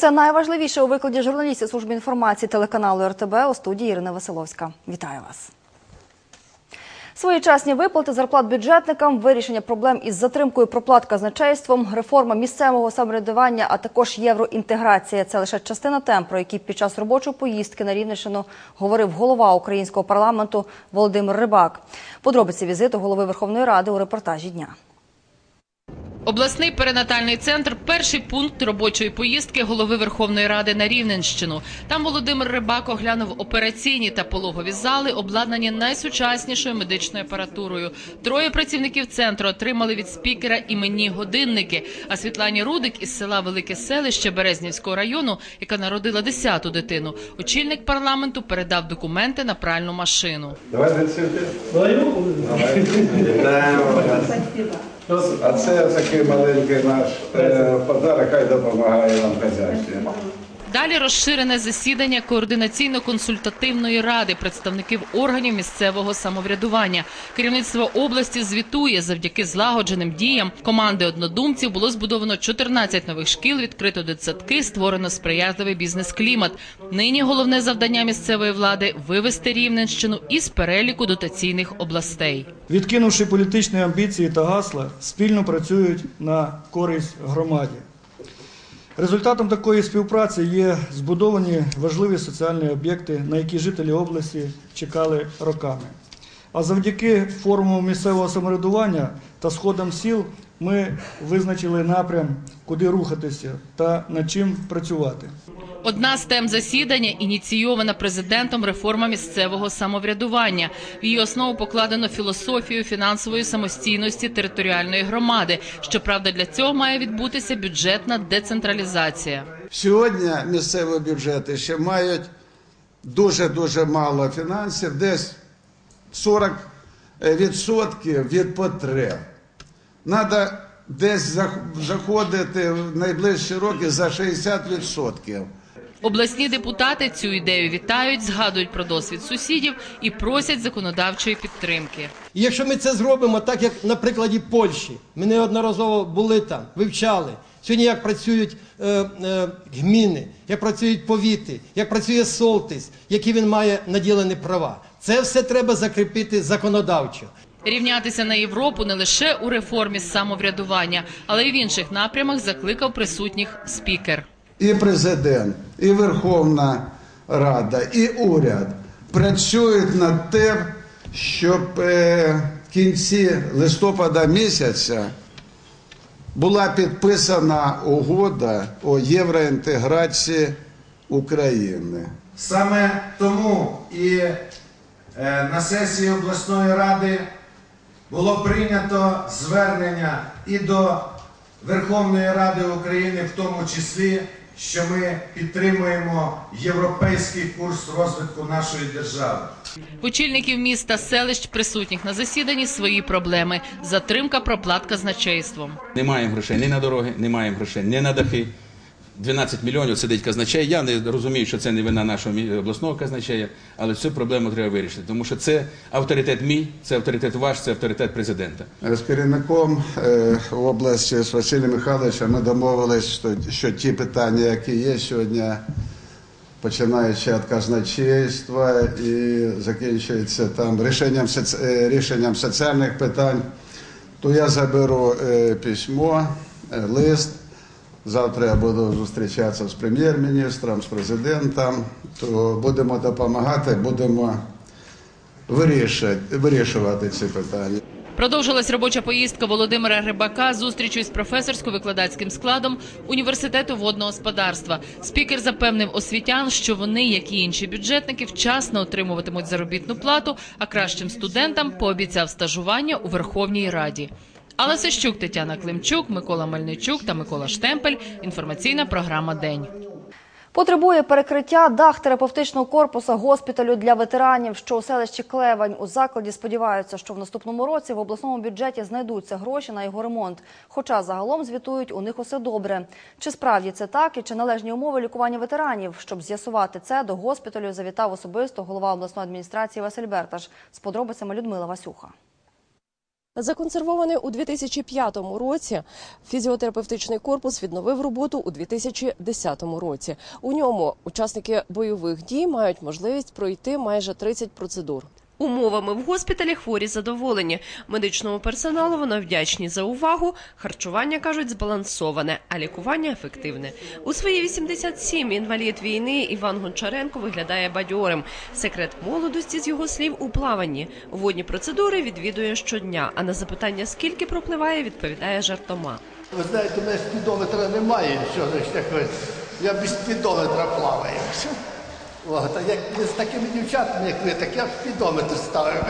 Усе найважливіше у викладі журналістів служби інформації телеканалу РТБ у студії Ірина Василовська. Вітаю вас. Своєчасні виплати зарплат бюджетникам, вирішення проблем із затримкою проплат казначейством, реформа місцевого самоврядування, а також євроінтеграція це лише частина тем, про які під час робочої поїздки на Рівненщину говорив голова українського парламенту Володимир Рибак. Подробиці візиту голови Верховної Ради у репортажі дня. Обласний перинатальний центр перший пункт робочої поїздки голови Верховної Ради на Рівненщину. Там Володимир Рибак оглянув операційні та пологові зали, обладнані найсучаснішою медичною апаратурою. Троє працівників центру отримали від спікера іменні годинники. А Світлані Рудик із села Велике Селище Березнівського району, яка народила 10-ту дитину, очільник парламенту передав документи на пральну машину. Давайте цвіти. А це такий маленький наш е, подарок, хай допомагає нам хазяйстві. Далі розширене засідання координаційно-консультативної ради представників органів місцевого самоврядування. Керівництво області звітує завдяки злагодженим діям команди однодумців було збудовано 14 нових шкіл, відкрито дитсадки, створено сприятливий бізнес-клімат. Нині головне завдання місцевої влади вивести Рівненщину із переліку дотаційних областей. відкинувши політичні амбіції та гасла, спільно працюють на користь громаді. Результатом такої співпраці є збудовані важливі соціальні об'єкти, на які жителі області чекали роками. А завдяки форуму місцевого самоврядування та сходам сіл ми визначили напрям, куди рухатися та над чим працювати. Одна з тем засідання ініційована президентом реформа місцевого самоврядування. В її основу покладено філософію фінансової самостійності територіальної громади. Щоправда, для цього має відбутися бюджетна децентралізація. Сьогодні місцеві бюджети ще мають дуже-дуже мало фінансів, десь 40% від потреб. Треба десь заходити в найближчі роки за 60%. Обласні депутати цю ідею вітають, згадують про досвід сусідів і просять законодавчої підтримки. І якщо ми це зробимо так, як на прикладі Польщі, ми неодноразово були там, вивчали. Сьогодні як працюють е, е, гміни, як працюють повіти, як працює Солтис, які він має наділені права. Це все треба закріпити законодавчо. Рівнятися на Європу не лише у реформі самоврядування, але й в інших напрямах закликав присутніх спікер. І президент, і Верховна Рада, і уряд працюють над тим, щоб е, в кінці листопада місяця була підписана угода о євроінтеграції України. Саме тому і е, на сесії обласної ради було прийнято звернення і до Верховної Ради України, в тому числі, що ми підтримуємо європейський курс розвитку нашої держави. Очільників міст та селищ, присутніх на засіданні, свої проблеми. Затримка проплат казначейством. Не Немає грошей ні на дороги, немає грошей ні на дахи. 12 мільйонів сидить казначей. Я не розумію, що це не вина нашого обласного казначея, але цю проблему треба вирішити, тому що це авторитет мій, це авторитет ваш, це авторитет президента. З керівником е, області з Василем Михайловичем ми домовились, що, ті питання, які є сьогодні, починаючи від казначейства і закінчується там рішенням, е, рішенням соціальних питань, то я заберу е, письмо, е, лист. Завтра я буду зустрічатися з прем'єр-міністром, з президентом, то будемо допомагати, будемо вирішувати, вирішувати ці питання. Продовжилась робоча поїздка Володимира Рибака зустрічю із професорсько-викладацьким складом університету водного господарства. Спікер запевнив освітян, що вони, як і інші бюджетники, вчасно отримуватимуть заробітну плату, а кращим студентам пообіцяв стажування у Верховній Раді. Алла Сищук, Тетяна Климчук, Микола Мельничук та Микола Штемпель. Інформаційна програма День. Потребує перекриття дах терапевтичного корпуса госпіталю для ветеранів, що у селищі Клевань. У закладі сподіваються, що в наступному році в обласному бюджеті знайдуться гроші на його ремонт. Хоча загалом звітують, у них усе добре. Чи справді це так і чи належні умови лікування ветеранів? Щоб з'ясувати це, до госпіталю завітав особисто голова обласної адміністрації Василь Берташ. З подробицями Людмила Васюха. Законсервований у 2005 році, фізіотерапевтичний корпус відновив роботу у 2010 році. У ньому учасники бойових дій мають можливість пройти майже 30 процедур. Умовами в госпіталі хворі задоволені. Медичному персоналу вони вдячні за увагу. Харчування кажуть збалансоване, а лікування ефективне. У свої 87 інвалід війни Іван Гончаренко виглядає бадьорим. Секрет молодості з його слів у плаванні. Водні процедури відвідує щодня. А на запитання, скільки пропливає, відповідає жартома. Ви знаєте, у мене спідометра немає, що ж таке. Я без спідометра плаваю. От, а як не з такими дівчатами, як ви, так я б спідометр ставив.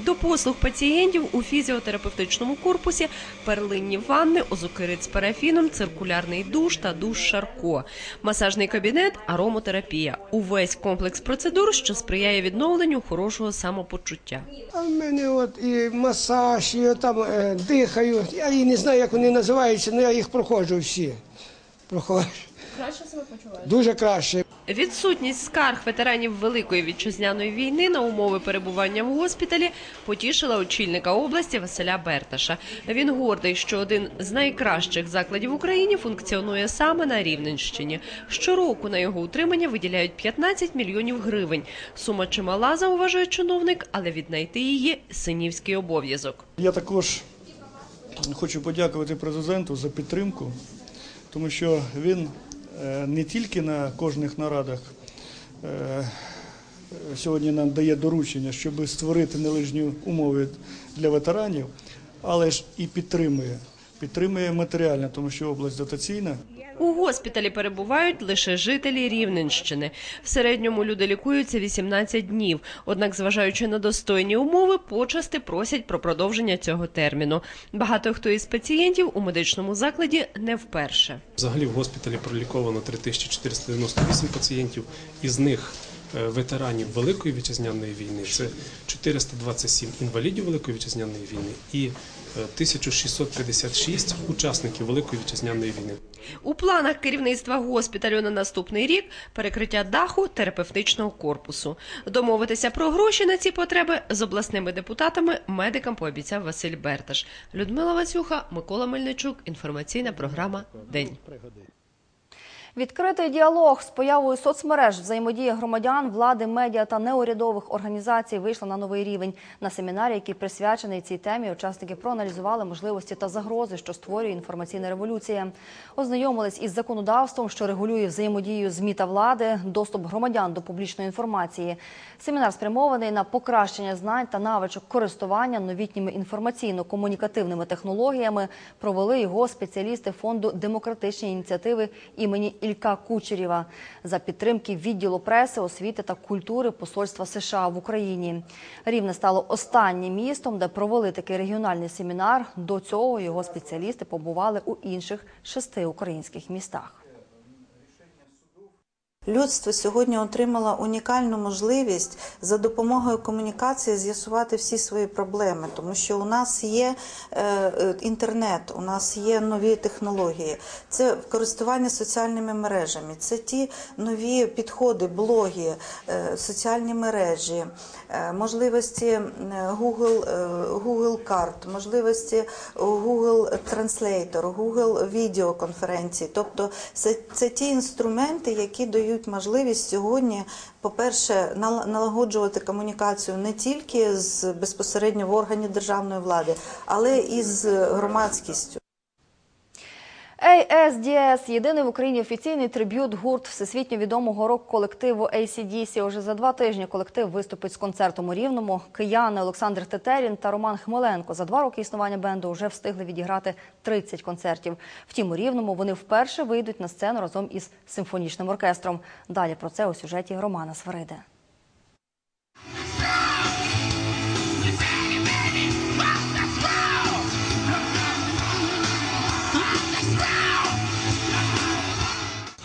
До послуг пацієнтів у фізіотерапевтичному корпусі перлинні ванни, озокерит з парафіном, циркулярний душ та душ Шарко, масажний кабінет, аромотерапія. Увесь комплекс процедур, що сприяє відновленню хорошого самопочуття. А в мене от і масаж, і там е, дихаю. Я і не знаю, як вони називаються, але я їх проходжу всі. Проходжу. Краще себе почуваєш? Дуже краще. Відсутність скарг ветеранів Великої вітчизняної війни на умови перебування в госпіталі потішила очільника області Василя Берташа. Він гордий, що один з найкращих закладів в Україні функціонує саме на Рівненщині. Щороку на його утримання виділяють 15 мільйонів гривень. Сума чимала, зауважує чиновник, але віднайти її синівський обов'язок. Я також хочу подякувати президенту за підтримку, тому що він не тільки на кожних нарадах е, сьогодні нам дає доручення, щоб створити належні умови для ветеранів, але ж і підтримує. Підтримує матеріально, тому що область дотаційна. У госпіталі перебувають лише жителі Рівненщини. В середньому люди лікуються 18 днів. Однак, зважаючи на достойні умови, почасти просять про продовження цього терміну. Багато хто із пацієнтів у медичному закладі не вперше. Взагалі в госпіталі проліковано 3498 пацієнтів, із них е, ветеранів Великої вітчизняної війни це 427 інвалідів Великої вітчизняної війни і 1656 учасників Великої вітчизняної війни. У планах керівництва госпіталю на наступний рік перекриття даху терапевтичного корпусу. Домовитися про гроші на ці потреби з обласними депутатами медикам пообіцяв Василь Берташ. Людмила Васюха, Микола Мельничук. Інформаційна програма День. Відкритий діалог з появою соцмереж, взаємодія громадян, влади, медіа та неурядових організацій вийшла на новий рівень. На семінарі, який присвячений цій темі, учасники проаналізували можливості та загрози, що створює інформаційна революція. Ознайомились із законодавством, що регулює взаємодію ЗМІ та влади, доступ громадян до публічної інформації. Семінар спрямований на покращення знань та навичок користування новітніми інформаційно-комунікативними технологіями. Провели його спеціалісти фонду демократичні ініціативи імені Ілька Кучерєва за підтримки відділу преси, освіти та культури Посольства США в Україні. Рівне стало останнім містом, де провели такий регіональний семінар. До цього його спеціалісти побували у інших шести українських містах. Людство сьогодні отримало унікальну можливість за допомогою комунікації з'ясувати всі свої проблеми, тому що у нас є е, інтернет, у нас є нові технології, це користування соціальними мережами, це ті нові підходи, блоги, е, соціальні мережі, е, можливості Google, Google карт, можливості Google Translator, Google відеоконференції. Тобто це, це ті інструменти, які дають можливість сьогодні, по-перше, нал- налагоджувати комунікацію не тільки з безпосередньо в органі державної влади, але і з громадськістю. ASDS – єдиний в Україні офіційний триб'ют гурт всесвітньо відомого рок-колективу ACDC. Уже за два тижні колектив виступить з концертом у Рівному. Кияни Олександр Тетерін та Роман Хмеленко за два роки існування бенду вже встигли відіграти 30 концертів. Втім, у Рівному вони вперше вийдуть на сцену разом із симфонічним оркестром. Далі про це у сюжеті Романа Свариди.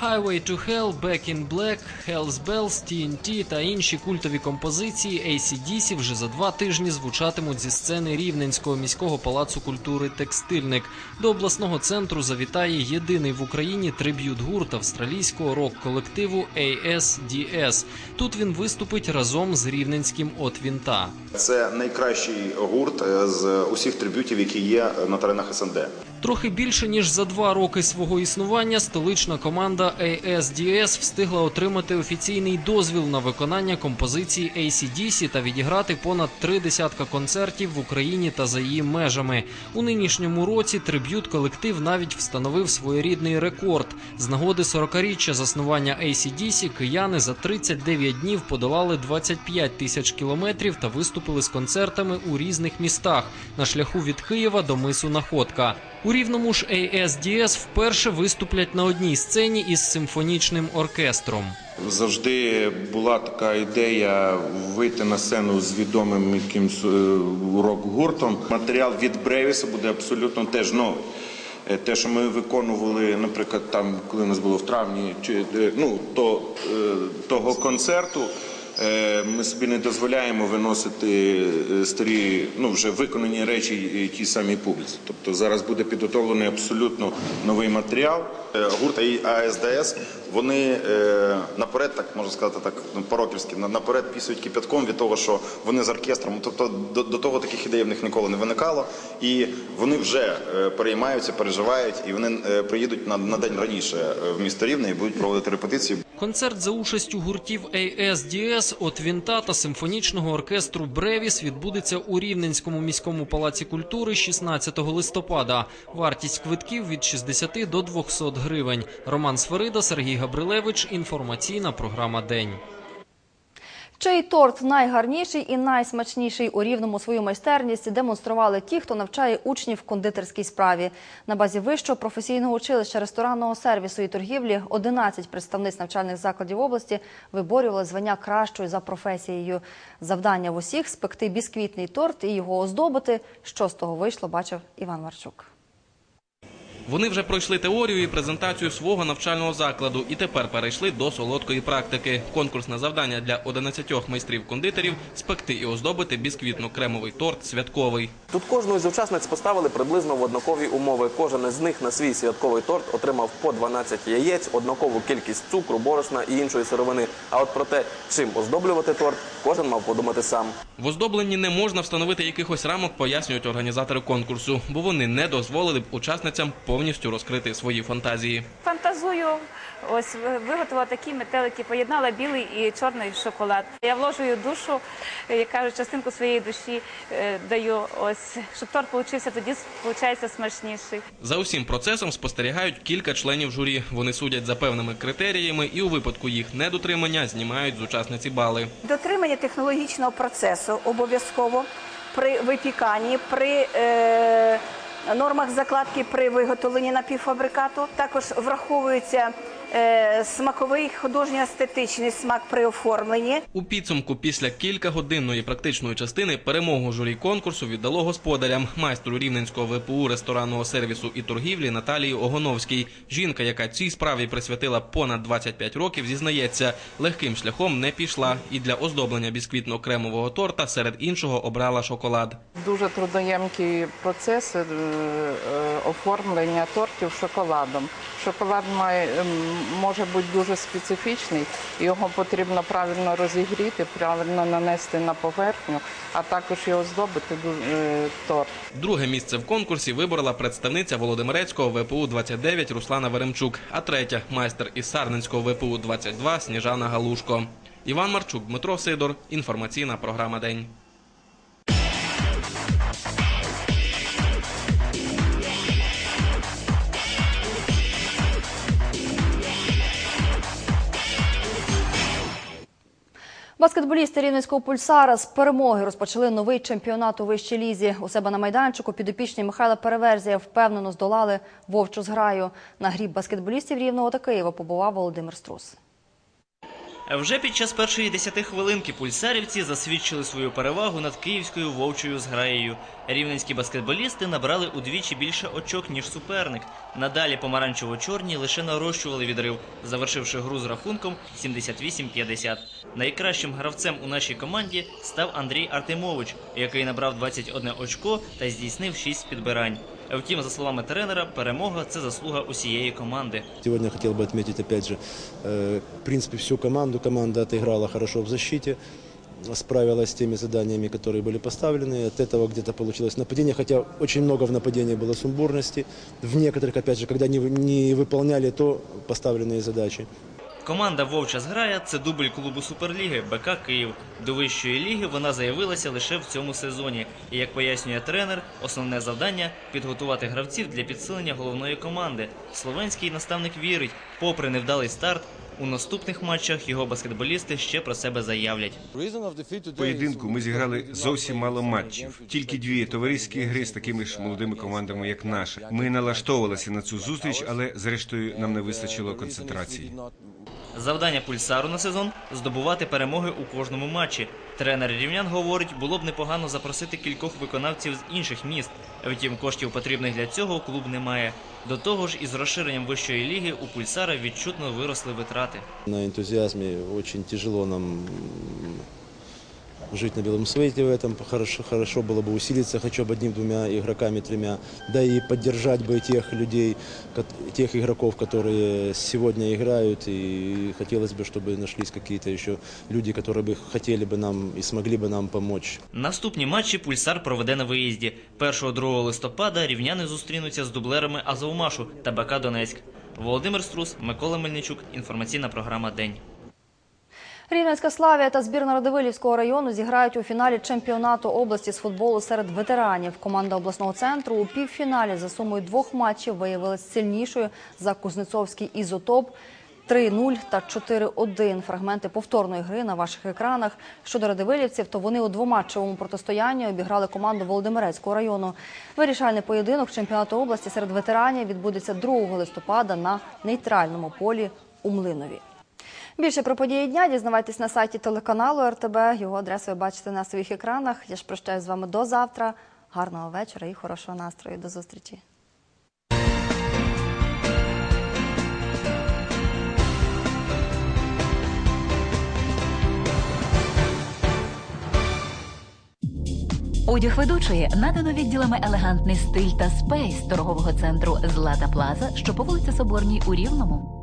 Highway to Hell, Back in Black, Hell's Bells, TNT та інші культові композиції AC/DC вже за два тижні звучатимуть зі сцени Рівненського міського палацу культури Текстильник. До обласного центру завітає єдиний в Україні триб'ют-гурт австралійського рок-колективу ASDS. Тут він виступить разом з рівненським «От Вінта». Це найкращий гурт е, з усіх трибютів, які є на теренах СНД. Трохи більше ніж за два роки свого існування столична команда ASDS встигла отримати офіційний дозвіл на виконання композиції AC/DC та відіграти понад три десятка концертів в Україні та за її межами. У нинішньому році триб'ют колектив навіть встановив своєрідний рекорд. З нагоди 40-річчя заснування AC/DC кияни за 39 днів подолали 25 тисяч кілометрів та виступили з концертами у різних містах на шляху від Києва до мису Находка. У рівному ж ASDS вперше виступлять на одній сцені із симфонічним оркестром. Завжди була така ідея вийти на сцену з відомим якимсь е, рок-гуртом. Матеріал від Бревіса буде абсолютно теж новий. Е, Те, що ми виконували, наприклад, там, коли у нас було в травні, чи е, ну то того концерту. Е, Ми собі не дозволяємо виносити е, старі, ну вже виконані речі тій самій публіці. Тобто зараз буде підготовлений абсолютно новий матеріал. Е, Гурт АСДС, вони наперед, так можна сказати, так ну, по-роківськи, на- наперед пісують кипятком від того, що вони з оркестром. Тобто до, до того таких ідей в них ніколи не виникало, і вони вже переймаються, переживають, і вони приїдуть на, на день раніше в місто Рівне і будуть проводити репетиції. Концерт за участю гуртів ASDS, от Вінта та симфонічного оркестру Бревіс відбудеться у Рівненському міському палаці культури 16 листопада. Вартість квитків від 60 до 200 гривень. Роман Сверида, Сергій Габрилевич. Інформаційна програма День. Чий торт найгарніший і найсмачніший у рівному свою майстерність демонстрували ті, хто навчає учнів кондитерській справі. На базі вищого професійного училища ресторанного сервісу і торгівлі 11 представниць навчальних закладів області виборювали звання кращої за професією. Завдання в усіх спекти бісквітний торт і його оздобити. Що з того вийшло, бачив Іван Марчук. Вони вже пройшли теорію і презентацію свого навчального закладу і тепер перейшли до солодкої практики. Конкурсне завдання для 11 майстрів-кондитерів – спекти і оздобити бісквітно-кремовий торт святковий. Тут кожну із учасниць поставили приблизно в однакові умови. Кожен із них на свій святковий торт отримав по 12 яєць, однакову кількість цукру, борошна і іншої сировини. А от про те, чим оздоблювати торт, кожен мав подумати сам. В оздобленні не можна встановити якихось рамок, пояснюють організатори конкурсу, бо вони не дозволили б учасницям повністю розкрити свої фантазії. Фантазую, ось виготовила такі метелики, поєднала білий і чорний шоколад. Я вложую душу, е, як кажуть, частинку своєї душі е, даю, ось щоб торт получився, тоді виходить смачніший. За усім процесом спостерігають кілька членів журі. Вони судять за певними критеріями і у випадку їх недотримання знімають з учасниці бали. Дотримання технологічного процесу обов'язково при випіканні, при е, нормах закладки при виготовленні напівфабрикату. Також враховується смаковий художньо-естетичний смак при оформленні. У підсумку після кількагодинної практичної частини перемогу журі конкурсу віддало господарям майстру рівненського ВПУ ресторанного сервісу і торгівлі Наталії Огоновській. Жінка, яка цій справі присвятила понад 25 років, зізнається, легким шляхом не пішла і для оздоблення бісквітно-кремового торта серед іншого обрала шоколад. Дуже трудоємкі процеси е, е, оформлення тортів шоколадом. Шоколад має, ем, може бути дуже специфічний, його потрібно правильно розігріти, правильно нанести на поверхню, а також і оздобити е, торт. Друге місце в конкурсі виборола представниця Володимирецького ВПУ 29 Руслана Веремчук, а третя майстер із Сарненського ВПУ 22 Сніжана Галушко. Іван Марчук, Дмитро Сидор. Інформаційна програма День. Баскетболісти рівненського пульсара з перемоги розпочали новий чемпіонат у вищій лізі. У себе на майданчику підопічні Михайла Переверзія впевнено здолали вовчу зграю. На гріб баскетболістів Рівного та Києва побував Володимир Струс. Вже під час першої десяти хвилинки пульсарівці засвідчили свою перевагу над київською вовчою зграєю. Рівненські баскетболісти набрали удвічі більше очок, ніж суперник. Надалі помаранчево-чорні лише нарощували відрив, завершивши гру з рахунком 78-50. Найкращим гравцем у нашій команді став Андрій Артемович, який набрав 21 очко та здійснив 6 підбирань. Втім, за словами тренера, перемога це заслуга усієї команди. Сегодня хотел бы отметить, опять же, э, в принципе, всю команду. Команда отыграла хорошо в защите, справилась с теми заданиями, которые были поставлены. От этого где-то получилось нападение, хотя очень много в нападении было сумбурности. В некоторых, опять же, когда не, вы- не выполняли то поставленные задачи. Команда Вовча зграя це дубль клубу Суперліги БК Київ. До вищої ліги вона заявилася лише в цьому сезоні. І як пояснює тренер, основне завдання підготувати гравців для підсилення головної команди. Словенський наставник вірить, попри невдалий старт, у наступних матчах його баскетболісти ще про себе заявлять. поєдинку ми зіграли зовсім мало матчів. Тільки дві товариські гри з такими ж молодими командами, як наша. Ми налаштовувалися на цю зустріч, але зрештою нам не вистачило концентрації. Завдання пульсару на сезон здобувати перемоги у кожному матчі. Тренер рівнян говорить, було б непогано запросити кількох виконавців з інших міст. Втім, коштів потрібних для цього клуб немає. До того ж, із розширенням вищої ліги у пульсара відчутно виросли витрати. На ентузіазмі очень тяжело нам жить на белом свете в этом. Хорошо, хорошо было бы усилиться хотя бы одним-двумя игроками, тремя. Да и поддержать бы тех людей, кот- тех игроков, которые сегодня играют. И хотелось бы, чтобы нашлись какие-то еще люди, которые бы хотели бы нам и смогли бы нам помочь. Наступні матчі пульсар проведе на виїзді. 1-2 листопада рівняни зустрінуться з дублерами Азовмашу та БК Донецьк. Володимир Струс, Микола Мельничук. Інформаційна програма День. Рівненська Славія та збірна Радивилівського району зіграють у фіналі чемпіонату області з футболу серед ветеранів. Команда обласного центру у півфіналі за сумою двох матчів виявилась сильнішою за Кузнецовський ізотоп. 3-0 та 4-1 фрагменти повторної гри на ваших екранах. Щодо радивилівців, то вони у двоматчевому протистоянні обіграли команду Володимирецького району. Вирішальний поєдинок чемпіонату області серед ветеранів відбудеться 2 листопада на нейтральному полі у Млинові. Більше про події дня дізнавайтесь на сайті телеканалу РТБ. Його адресу ви бачите на своїх екранах. Я ж прощаюсь з вами до завтра. Гарного вечора і хорошого настрою. До зустрічі. Одяг ведучої надано відділами елегантний стиль та спейс торгового центру Злата Плаза, що по вулиці Соборній у Рівному.